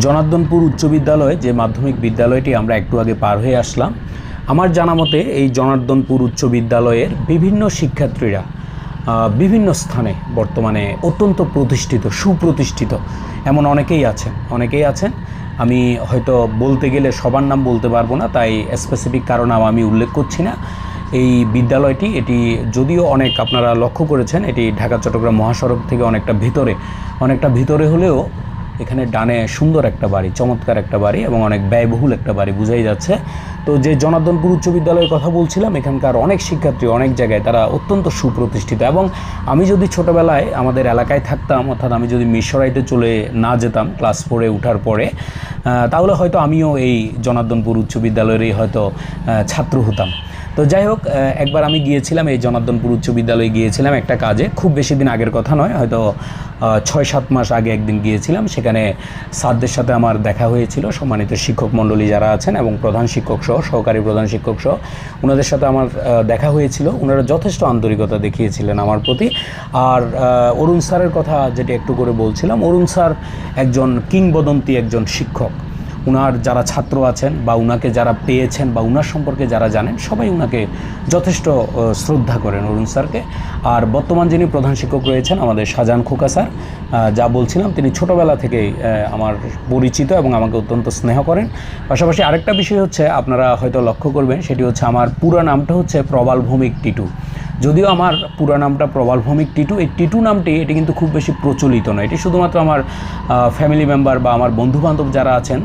জনার্দনপুর উচ্চ বিদ্যালয় যে মাধ্যমিক বিদ্যালয়টি আমরা একটু আগে পার হয়ে আসলাম, আমার জানা মতে এই জনার্দনপুর উচ্চ বিদ্যালয়ের বিভিন্ন শিক্ষার্থীরা বিভিন্ন স্থানে বর্তমানে অত্যন্ত প্রতিষ্ঠিত, সুপ্রতিষ্ঠিত, এমন অনেকেই আছেন অনেকেই আছেন। আমি হয়তো বলতে গেলে সবার নাম বলতে পারব না, তাই স্পেসিফিক কারণ আমি উল্লেখ করছি না। এই বিদ্যালয়টি, এটি যদিও অনেক আপনারা লক্ষ্য করেছেন, এটি ঢাকা, চট্টগ্রাম মহাসড়ক থেকে অনেকটা ভিতরে অনেকটা ভিতরে হলেও এখানে ডানে সুন্দর একটা বাড়ি, চমৎকার একটা বাড়ি এবং অনেক ব্যয়বহুল একটা বাড়ি বুঝাই যাচ্ছে। তো যে জনার্দনপুর উচ্চ বিদ্যালয়ের কথা বলছিলাম, এখানকার অনেক শিক্ষার্থী অনেক জায়গায় তারা অত্যন্ত সুপ্রতিষ্ঠিত এবং আমি যদি ছোটোবেলায় আমাদের এলাকায় থাকতাম, অর্থাৎ আমি যদি মিশরাইতে চলে না যেতাম ক্লাস ফোরে ওঠার পরে তাহলে হয়তো আমিও এই জনার্দনপুর উচ্চ বিদ্যালয়েরই হয়তো ছাত্র হতাম। তো যাই হোক একবার আমি গিয়েছিলাম এই জনার্দনপুর উচ্চ বিদ্যালয়ে গিয়েছিলাম একটা কাজে। খুব বেশি দিন আগের কথা নয়, হয়তো ছয় সাত মাস আগে একদিন গিয়েছিলাম। সেখানে স্যারদের সাথে আমার দেখা হয়েছিল, সম্মানিত শিক্ষক মণ্ডলী যারা আছেন এবং প্রধান শিক্ষক সহ, সহকারী প্রধান শিক্ষক সহ ওনাদের সাথে আমার দেখা হয়েছিল। ওনারা যথেষ্ট আন্তরিকতা দেখিয়েছিলেন আমার প্রতি। আর অরুণ স্যারের কথা যেটি একটু করে বলছিলাম, অরুণ স্যার একজন কিংবদন্তি একজন শিক্ষক। উনার যারা ছাত্র আছেন বা উনাকে যারা পেয়েছেন বা উনার সম্পর্কে যারা জানেন, সবাই উনাকে যথেষ্ট শ্রদ্ধা করেন অরুণ স্যারকে। আর বর্তমান যিনি প্রধান শিক্ষক রয়েছেন আমাদের শাহজাহান খোকা স্যার যা বলছিলাম, তিনি ছোটোবেলা থেকেই আমার পরিচিত এবং আমাকে অত্যন্ত স্নেহ করেন। পাশাপাশি আরেকটা বিষয় হচ্ছে, আপনারা হয়তো লক্ষ্য করবেন, সেটি হচ্ছে আমার পুরো নামটা হচ্ছে প্রবাল ভৌমিক টিটু। যদিও আমার পুরো নামটা প্রবাল ভৌমিক টিটু, এই টিটু নামটি এটি কিন্তু খুব বেশি প্রচলিত নয়। এটি শুধুমাত্র আমার ফ্যামিলি মেম্বার বা আমার বন্ধুবান্ধব যারা আছেন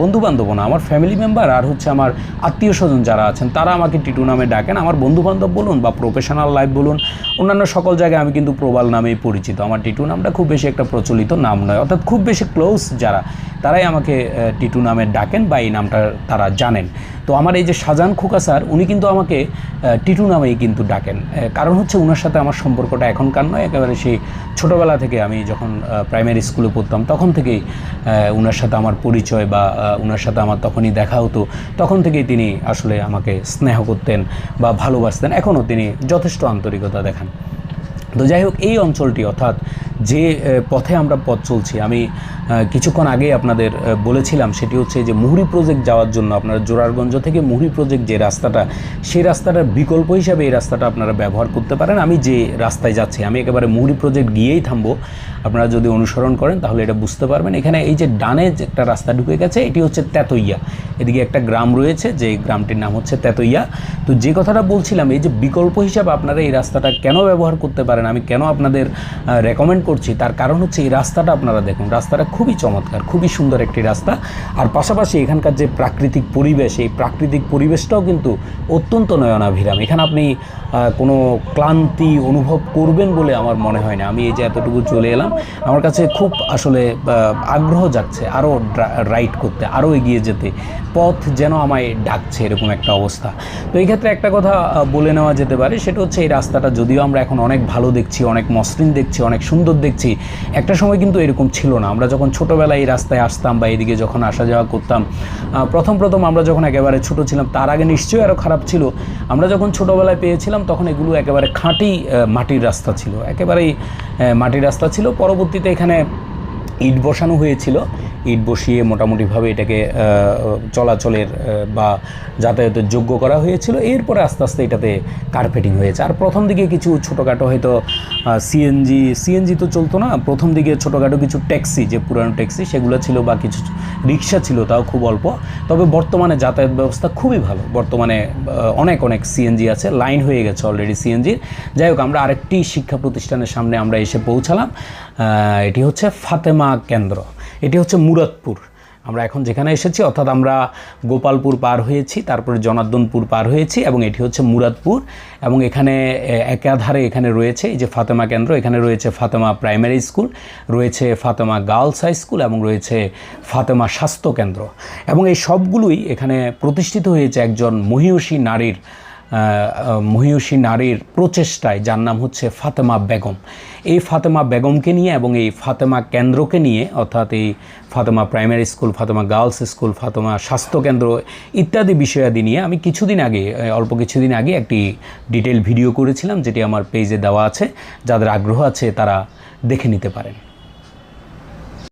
বন্ধুবান্ধব না, আমার ফ্যামিলি মেম্বার আর হচ্ছে আমার আত্মীয় স্বজন যারা আছেন, তারা আমাকে টিটু নামে ডাকেন। আমার বন্ধুবান্ধব বলুন বা প্রফেশনাল লাইফ বলুন, অন্যান্য সকল জায়গায় আমি কিন্তু প্রবাল নামেই পরিচিত। আমার টিটু নামটা খুব বেশি একটা প্রচলিত নাম নয়, অর্থাৎ খুব বেশি ক্লোজ যারা, তারাই আমাকে টিটু নামে ডাকেন বা এই নামটা তারা জানেন। তো আমার এই যে শাহজাহান খোকা স্যার, উনি কিন্তু আমাকে টিটু নামেই কিন্তু ডাকেন। কারণ হচ্ছে ওনার সাথে আমার সম্পর্কটা এখনকার নয়, একেবারে সেই ছোটোবেলা থেকে আমি যখন প্রাইমারি স্কুলে পড়তাম, তখন থেকেই ওনার সাথে আমার পরিচয় বা ওনার সাথে আমার তখনই দেখা হতো, তখন থেকেই তিনি আসলে আমাকে স্নেহ করতেন বা ভালোবাসতেন, এখনও তিনি যথেষ্ট আন্তরিকতা দেখান। তো যাই হোক, এই অঞ্চলটি অর্থাৎ যে পথে আমরা পথ চলছি। আমি কিছুক্ষণ আগে আপনাদের বলেছিলাম, সেটি হচ্ছে যে, মুহুরি প্রজেক্ট যাওয়ার জন্য আপনারা জোরারগঞ্জ থেকে মুহুরি প্রজেক্ট যে রাস্তাটা, সেই রাস্তাটার বিকল্প হিসাবে এই রাস্তাটা আপনারা ব্যবহার করতে পারেন। আমি যে রাস্তায় যাচ্ছি, আমি একেবারে মুহুরি প্রজেক্ট গিয়েই থামবো। আপনারা যদি অনুসরণ করেন, তাহলে এটা বুঝতে পারবেন। এখানে এই যে ডানে একটা রাস্তা ঢুকে গেছে, এটি হচ্ছে তেতইয়া। এদিকে একটা গ্রাম রয়েছে, যে গ্রামটির নাম হচ্ছে তেতইয়া। তো যে কথাটা বলছিলাম, এই যে বিকল্প হিসাবে আপনারা এই রাস্তাটা কেন ব্যবহার করতে পারেন, আমি কেন আপনাদের রেকমেন্ড করছি, তার কারণ হচ্ছে এই রাস্তাটা আপনারা দেখুন, রাস্তাটা খুবই চমৎকার, খুবই সুন্দর একটি রাস্তা। আর পাশাপাশি এখানকার যে প্রাকৃতিক পরিবেশ, এই প্রাকৃতিক পরিবেশটাও কিন্তু অত্যন্ত নয়নাভিরাম। এখানে আপনি কোনো ক্লান্তি অনুভব করবেন বলে আমার মনে হয় না। আমি এই যে এতটুকু চলে এলাম, আমার কাছে খুব আসলে আগ্রহ যাচ্ছে আরও রাইড করতে আরও এগিয়ে যেতে, পথ যেন আমায় ডাকছে, এরকম একটা অবস্থা। তো এই ক্ষেত্রে একটা কথা বলে নেওয়া যেতে পারে, সেটা হচ্ছে এই রাস্তাটা যদিও আমরা এখন অনেক ভালো দেখছি, অনেক মসৃণ দেখছি, অনেক সুন্দর দেখছি, একটা সময় কিন্তু এরকম ছিল না। আমরা যখন ছোটোবেলায় এই রাস্তায় আসতাম বা এদিকে যখন আসা যাওয়া করতাম প্রথম প্রথম আমরা যখন একেবারে ছোট ছিলাম, তার আগে নিশ্চয়ই আরও খারাপ ছিল। আমরা যখন ছোটোবেলায় পেয়েছিলাম, তখন এগুলো একেবারে খাঁটি মাটির রাস্তা ছিল। একেবারেই মাটির রাস্তা ছিল। পরবর্তীতে এখানে ইট বসানো হয়েছিল। ইট বসিয়ে মোটামুটিভাবে এটাকে চলাচলের বা যাতায়াতের যোগ্য করা হয়েছিল। এরপরে আস্তে আস্তে এটাতে কার্পেটিং হয়েছে। আর প্রথম দিকে কিছু ছোটোখাটো হয়তো সিএনজি সিএনজি তো চলতো না। প্রথম দিকে ছোটোখাটো কিছু ট্যাক্সি, যে পুরানো ট্যাক্সি, সেগুলো ছিল বা কিছু রিক্সা ছিল, তাও খুব অল্প। তবে বর্তমানে যাতায়াত ব্যবস্থা খুবই ভালো। বর্তমানে অনেক অনেক সিএনজি আছে, লাইন হয়ে গেছে অলরেডি সিএনজির যাই হোক, আমরা আরেকটি শিক্ষা প্রতিষ্ঠানের সামনে আমরা এসে পৌঁছালাম। এটি হচ্ছে ফাতেমা কেন্দ্র। এটি হচ্ছে মুরাদপুর। আমরা এখন যেখানে এসেছি, অর্থাৎ আমরা গোপালপুর পার হয়েছি, তারপরে জনার্দনপুর পার হয়েছি, এবং এটি হচ্ছে মুরাদপুর, এবং এখানে একাধারে এখানে রয়েছে এই যে ফাতেমা কেন্দ্র, এখানে রয়েছে ফাতেমা প্রাইমারি স্কুল, রয়েছে ফাতেমা গার্লস হাই স্কুল, এবং রয়েছে ফাতেমা স্বাস্থ্য কেন্দ্র। এবং এই সবগুলোই এখানে প্রতিষ্ঠিত হয়েছে একজন মহিষী নারীর মহিষী নারীর প্রচেষ্টায়, যার নাম হচ্ছে ফাতেমা বেগম। এই ফাতেমা বেগমকে নিয়ে এবং এই ফাতেমা কেন্দ্রকে নিয়ে, অর্থাৎ এই Fatema primary school, Fatema girls school, Fatema স্বাস্থ্যকেন্দ্র ইত্যাদি বিষয়াদি নিয়ে আমি কিছুদিন আগে অল্প কিছুদিন আগে একটি ডিটেল ভিডিও করেছিলাম, যেটি আমার পেজে দেওয়া আছে। যাদের আগ্রহ আছে, তারা দেখে নিতে পারেন।